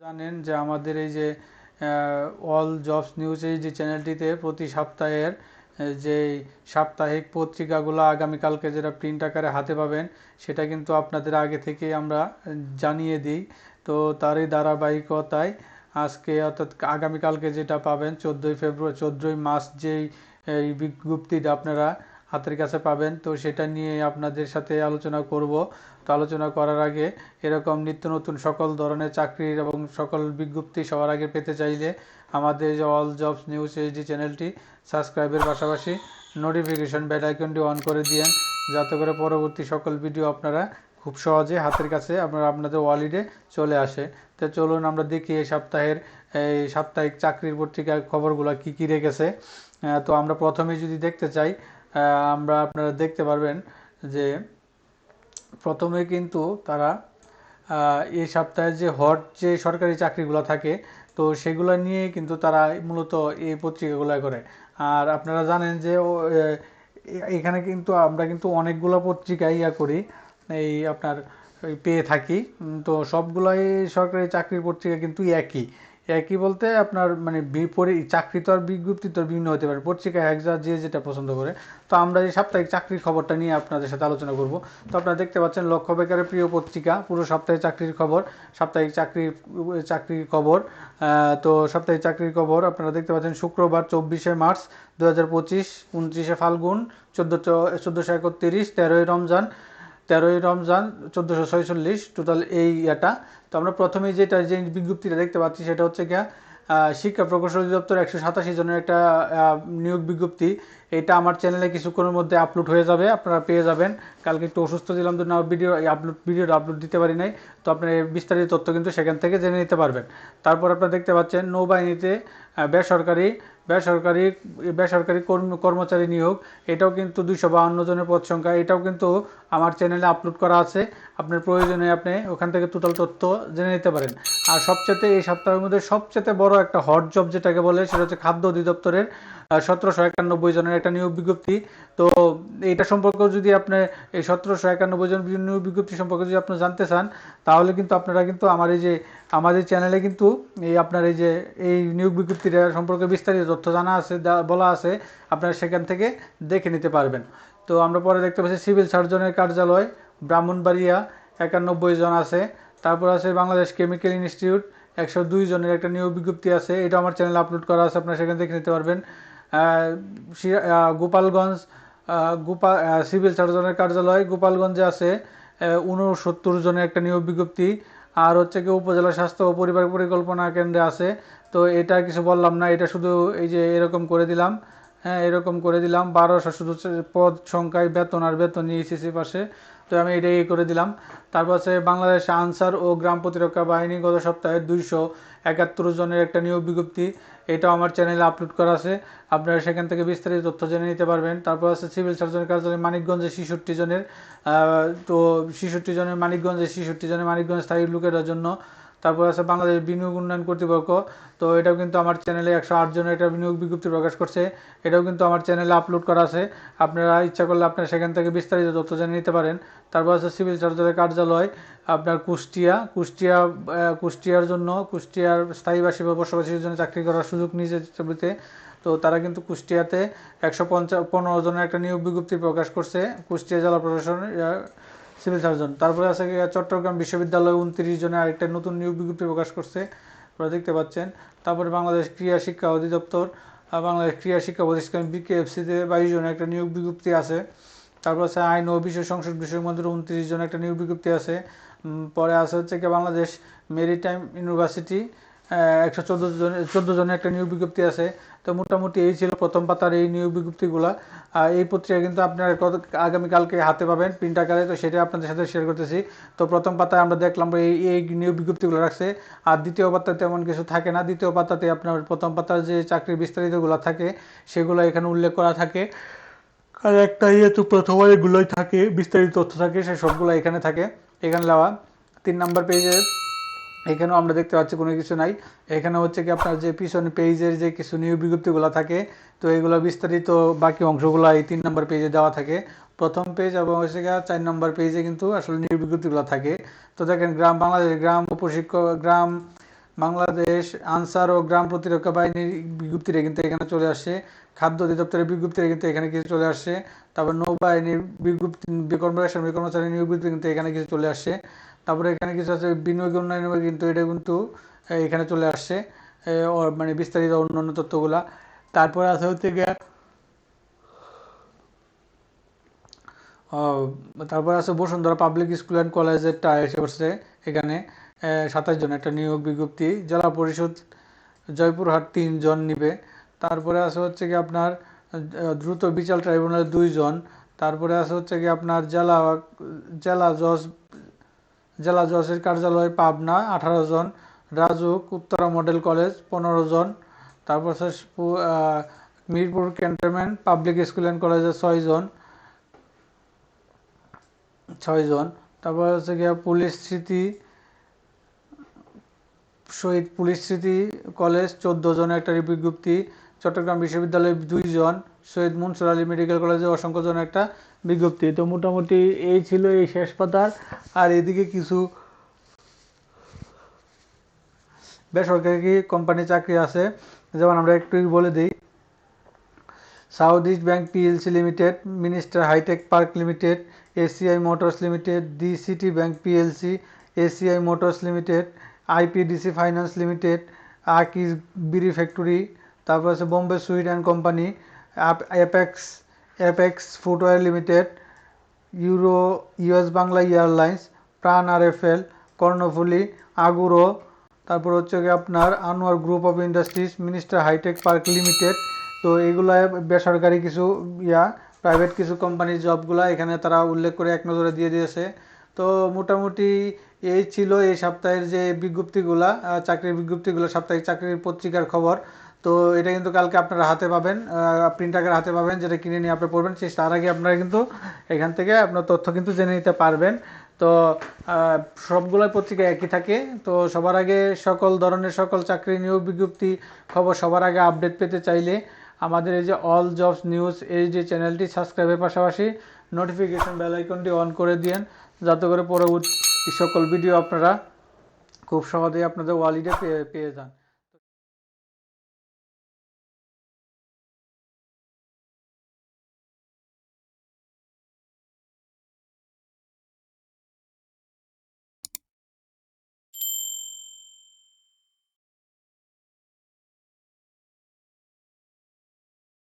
জানেন যে আমাদের এই যে অল জবস নিউজ এই যে চ্যানেলটিতে প্রতি সপ্তাহের যে সাপ্তাহিক পত্রিকাগুলো আগামীকালকে যেটা প্রিন্ট আকারে হাতে পাবেন, সেটা কিন্তু আপনাদের আগে থেকে আমরা জানিয়ে দিই। তো তারই ধারাবাহিকতায় আজকে অর্থাৎ আগামীকালকে যেটা পাবেন, চোদ্দোই ফেব্রুয়ারি চোদ্দোই মার্চ যেই, এই বিজ্ঞপ্তিটা আপনারা হাতের কাছে পাবেন। তো সেটা নিয়ে আপনাদের সাথে আলোচনা করব। তো আলোচনা করার আগে এরকম নিত্য নতুন সকল ধরনের চাকরির এবং সকল বিজ্ঞপ্তি সবার আগে পেতে চাইলে আমাদের অল জবস নিউজ এইচডি চ্যানেলটি সাবস্ক্রাইবের পাশাপাশি নোটিফিকেশন বেল অন করে দিয়েন। যাতে করে পরবর্তী সকল ভিডিও আপনারা খুব সহজে হাতের কাছে আপনারা, আপনাদের ওয়ালিডে চলে আসে। তো চলুন আমরা দেখি এই সপ্তাহের, এই সাপ্তাহিক চাকরির পত্রিকার খবরগুলো কি কি রেখেছে। তো আমরা প্রথমে যদি দেখতে চাই আমরা আপনারা দেখতে পারবেন যে প্রথমে কিন্তু তারা এই সপ্তাহে যে হট যে সরকারি চাকরিগুলো থাকে, তো সেগুলো নিয়ে কিন্তু তারা মূলত এই পত্রিকাগুলো করে। আর আপনারা জানেন যে এখানে কিন্তু আমরা কিন্তু অনেকগুলো পত্রিকা ইয়া করি, এই আপনার পেয়ে থাকি। তো সবগুলাই সরকারি চাকরির পত্রিকা কিন্তু একই। একই বলতে আপনার মানে বিপরী চাকরি তো আর বিজ্ঞপ্তি তো বিভিন্ন হতে পারে। পত্রিকা একজা যে যেটা পছন্দ করে। তো আমরা এই সাপ্তাহিক চাকরির খবরটা নিয়ে আপনাদের সাথে আলোচনা করব। তো আপনারা দেখতে পাচ্ছেন লক্ষ্য বেকারের প্রিয় পত্রিকা, পুরো সপ্তাহে চাকরির খবর, সাপ্তাহিক চাকরির চাকরির খবর তো সাপ্তাহিক চাকরির খবর আপনারা দেখতে পাচ্ছেন শুক্রবার চব্বিশে মার্চ দু হাজার পঁচিশ, উনত্রিশে ফাল্গুন চোদ্দ চোদ্দোশো একত্রিশ, তেরোই রমজান তেরোই রমজান চোদ্দোশো ছয়চল্লিশ টোটাল এই ইয়েটা। তো আমরা প্রথমেই যেটা যে বিজ্ঞপ্তিটা দেখতে পাচ্ছি সেটা হচ্ছে গিয়া শিক্ষা প্রকৌশল অধিদপ্তর একশো সাতাশি জনের একটা নিয়োগ বিজ্ঞপ্তি। এটা আমার চ্যানেলে কিছুক্ষণের মধ্যে আপলোড হয়ে যাবে, আপনারা পেয়ে যাবেন। কালকে একটু অসুস্থ ছিলাম তো না ভিডিও আপলোড ভিডিওটা আপলোড দিতে পারি নাই। তো আপনার বিস্তারিত তথ্য কিন্তু সেখান থেকে জেনে নিতে পারবেন। তারপর আপনারা দেখতে পাচ্ছেন নৌবাহিনীতে বেসরকারি বেসরকারি বেসরকারি কর্ম- কর্মচারী নিয়োগ, এটাও কিন্তু দুইশো বাহান্ন জনের পদ সংখ্যা। এটাও কিন্তু আমার চ্যানেলে আপলোড করা আছে। আপনার প্রয়োজনে আপনি ওখান থেকে টোটাল তথ্য জেনে নিতে পারেন। আর সবচেয়ে এই সপ্তাহের মধ্যে সবচেয়ে বড় একটা হট জব যেটাকে বলে, সেটা হচ্ছে খাদ্য অধিদপ্তরের সতেরোশো একানব্বই জনের একটা নিয়োগ বিজ্ঞপ্তি। তো এটা সম্পর্কে যদি আপনি, এই সতেরোশো একানব্বই জন নিয়োগ বিজ্ঞপ্তি সম্পর্কে যদি আপনি জানতে চান, তাহলে কিন্তু আপনারা কিন্তু আমার এই যে আমাদের চ্যানেলে কিন্তু এই আপনার এই যে, এই নিয়োগ বিজ্ঞপ্তিটা সম্পর্কে বিস্তারিত তথ্য জানা আছে বলা আছে, আপনারা সেখান থেকে দেখে নিতে পারবেন। তো আমরা পরে দেখতে পাচ্ছি সিভিল সার্জনের কার্যালয়, ব্রাহ্মণবাড়িয়া, একানব্বই জন আছে। তারপর আছে বাংলাদেশ কেমিক্যাল ইনস্টিটিউট, একশো দুই জনের একটা নিয়োগ বিজ্ঞপ্তি আছে। এটা আমার চ্যানেলে আপলোড করা আছে, আপনারা সেখানে দেখে নিতে পারবেন। গোপালগঞ্জ গোপা সিভিল সার্জনের কার্যালয়, গোপালগঞ্জে আছে উনসত্তর জনের একটা নিয়োগ বিজ্ঞপ্তি, আর হচ্ছে কি উপজেলা স্বাস্থ্য ও পরিবার পরিকল্পনা কেন্দ্রে আছে। তো এটা কিছু বললাম না, এটা শুধু এই যে এরকম করে দিলাম। হ্যাঁ এরকম করে দিলাম। বারোশো শুধু পদ সংখ্যায় বেতন আর বেতন ইসিসি পাশে। তো আমি এটাই করে দিলাম। তারপর আছে বাংলাদেশ আনসার ও গ্রাম প্রতিরক্ষা বাহিনী গত সপ্তাহে দুইশো একাত্তর জনের একটা নিয়োগ বিজ্ঞপ্তি। এটাও আমার চ্যানেলে আপলোড করা আছে। আপনারা সেখান থেকে বিস্তারিত তথ্য জেনে নিতে পারবেন। তারপর আছে সিভিল সার্জনের কার্যালয় মানিকগঞ্জে ছেষট্টি জনের তো ছেষট্টি জনের মানিকগঞ্জে ছেষট্টি জনের মানিকগঞ্জ স্থায়ী লোকের জন্য তারপর আছে বাংলাদেশ বিনিয়োগ উন্নয়ন কর্তৃপক্ষ। তো এটাও কিন্তু আমার চ্যানেলে একশো আট জনের একটা বিনিয়োগ বিজ্ঞপ্তি প্রকাশ করছে। এটাও কিন্তু আমার চ্যানেলে আপলোড করা আছে। আপনারা ইচ্ছা করলে আপনারা সেখান থেকে বিস্তারিত তথ্য জেনে নিতে পারেন। তারপর আছে সিভিল সার্জনের কার্যালয়, আপনার কুষ্টিয়া। কুষ্টিয়া কুষ্টিয়ার জন্য, কুষ্টিয়ার স্থায়ীবাসী বা বসবাসীর জন্য চাকরি করার সুযোগ নিজের ছবিতে। তো তারা কিন্তু কুষ্টিয়াতে একশো পঞ্চাশ পনেরো জনের একটা নিয়োগ বিজ্ঞপ্তি প্রকাশ করছে। কুষ্টিয়া জেলা প্রশাসন সিভিল সার্জন। তারপরে আছে চট্টগ্রাম বিশ্ববিদ্যালয় উনত্রিশ জনের আরেকটা নতুন নিয়োগ বিজ্ঞপ্তি প্রকাশ করছে, আপনারা দেখতে পাচ্ছেন। তারপরে বাংলাদেশ ক্রীড়া শিক্ষা অধিদপ্তর বাংলাদেশ ক্রীড়া শিক্ষা প্রতিষ্ঠান বিকেএফসিতে বাইশ জনের একটা নিয়োগ বিজ্ঞপ্তি আছে। তারপর আছে আইন ও বিষয় সংসদ বিষয়ের মধ্যে উনত্রিশ জন একটা নিয়োগ বিজ্ঞপ্তি আছে। পরে আছে হচ্ছে কি বাংলাদেশ মেরিটাইম ইউনিভার্সিটি একশো চোদ্দ জন, চোদ্দ জনের একটা নিয়োগ বিজ্ঞপ্তি আছে। তো মোটামুটি এই ছিল প্রথম পাতার এই নিয়োগ বিজ্ঞপ্তিগুলো। আর এই পত্রিকা কিন্তু আপনারা কত আগামীকালকে হাতে পাবেন, প্রিন্ট আকারে, তো সেটা আপনাদের সাথে শেয়ার করতেছি। তো প্রথম পাতায় আমরা দেখলাম এই এই নিয়োগ বিজ্ঞপ্তিগুলো রাখছে। আর দ্বিতীয় পাতায় তেমন কিছু থাকে না। দ্বিতীয় পাতাতে আপনার প্রথম পাতার যে চাকরির বিস্তারিতগুলো থাকে, সেগুলো এখানে উল্লেখ করা থাকে। আর একটা ইয়ে তো প্রথম এগুলোই থাকে, বিস্তারিত তথ্য থাকে, সে সবগুলো এখানে থাকে। এখানে দেওয়া। তিন নম্বর পেজে এখানেও আমরা দেখতে পাচ্ছি কোনো কিছু নাই। এখানে হচ্ছে কি আপনার যে পিছনে পেজের যে কিছু নিয়োগ বিজ্ঞপ্তিগুলো থাকে, তো এগুলো বিস্তারিত বাকি অংশগুলো এই তিন নম্বর পেজে দেওয়া থাকে। প্রথম পেজ এবং হচ্ছে গিয়ে চার নম্বর পেজে কিন্তু আসলে নিয়োগ বিজ্ঞপ্তিগুলো থাকে। তো দেখেন, গ্রাম বাংলাদেশ, গ্রাম প্রশিক্ষক গ্রাম বাংলাদেশ, আনসার ও গ্রাম প্রতিরক্ষা বাহিনীর বিজ্ঞপ্তিটা কিন্তু এখানে চলে আসছে। খাদ্য অধিদপ্তরের বিজ্ঞপ্তিটা কিন্তু এখানে কিছু চলে আসছে। তারপর নৌবাহিনীর বিজ্ঞপ্তি কর্মচারী নিয়োগ কিন্তু এখানে কিছু চলে আসছে। তারপরে এখানে কিছু আছে, বিনিয়োগ উন্নয়ন কিন্তু এটা কিন্তু এখানে চলে আসছে মানে বিস্তারিত অন্যান্য তথ্যগুলা। তারপরে আছে হচ্ছে গিয়ে তারপর আছে বসুন্ধরা পাবলিক স্কুল অ্যান্ড কলেজেরটা এসে পড়ছে এখানে সাতাশ জন, একটা নিয়োগ বিজ্ঞপ্তি, জেলা পরিষদ জয়পুরহাট তিনজন নিবে। তারপরে আছে হচ্ছে কি আপনার দ্রুত বিচার ট্রাইব্যুনাল দুইজন তারপরে আছে হচ্ছে কি আপনার জেলা জেলা জজ জেলা জজের কার্যালয় পাবনা, আঠারো জন। রাজুক উত্তরা মডেল কলেজ, পনেরো জন। তারপর Mirpur cantonment public school and কলেজে ছয় জন। ছয়জন তারপর হচ্ছে গিয়া পুলিশ স্মৃতি, শহীদ পুলিশ স্মৃতি কলেজ, চোদ্দ জনের একটা বিজ্ঞপ্তি। চট্টগ্রাম বিশ্ববিদ্যালয়ে দুইজন শহীদ মনসুর আলী মেডিকেল কলেজে অসংখ্য জন একটা বিজ্ঞপ্তি। তো মোটামুটি এই ছিল এই শেষ পাতার। আর এদিকে কিছু বেসরকারি কোম্পানি চাকরি আছে। যেমন আমরা একটু বলে দিই, south east bank PLC limited, minister hitech park limited, ACI motors limited the city bank PLC, ACI motors limited, IPDC finance limited Akij Bidi factory তারপর আছে Bombay sweet and company apex apex footwear limited euro US Bangla airlines Pran R F এল কর্ণফুলি আগুরো তারপর হচ্ছে গিয়ে আপনার Anwar group of industries minister hitech park limited তো এগুলা বেসরকারি কিছু ইয়া প্রাইভেট কিছু কোম্পানির জবগুলা এখানে তারা উল্লেখ করে এক নজরে দিয়ে দিয়েছে। তো মোটামুটি এই ছিল এই সপ্তাহের যে বিজ্ঞপ্তিগুলা চাকরির বিজ্ঞপ্তিগুলো, সাপ্তাহিক চাকরির পত্রিকার খবর। তো এটা কিন্তু কালকে আপনারা হাতে পাবেন প্রিন্ট আকারে হাতে পাবেন, যেটা কিনে নিয়ে আপনি পড়বেন, সেই তার আগে আপনারা কিন্তু এখান থেকে আপনার তথ্য কিন্তু জেনে নিতে পারবেন। তো সবগুলাই পত্রিকা একই থাকে। তো সবার আগে সকল ধরনের সকল চাকরি নিয়োগ বিজ্ঞপ্তি খবর সবার আগে আপডেট পেতে চাইলে আমাদের এই যে অল জবস নিউজ, এই যে চ্যানেলটি সাবস্ক্রাইবের পাশাপাশি নোটিফিকেশন বেল আইকনটি অন করে দিয়েন, যাতে করে পরবর্তী সকল ভিডিও আপনারা খুব সহজেই আপনাদের ওয়ালিডে পেয়ে পেয়ে যান।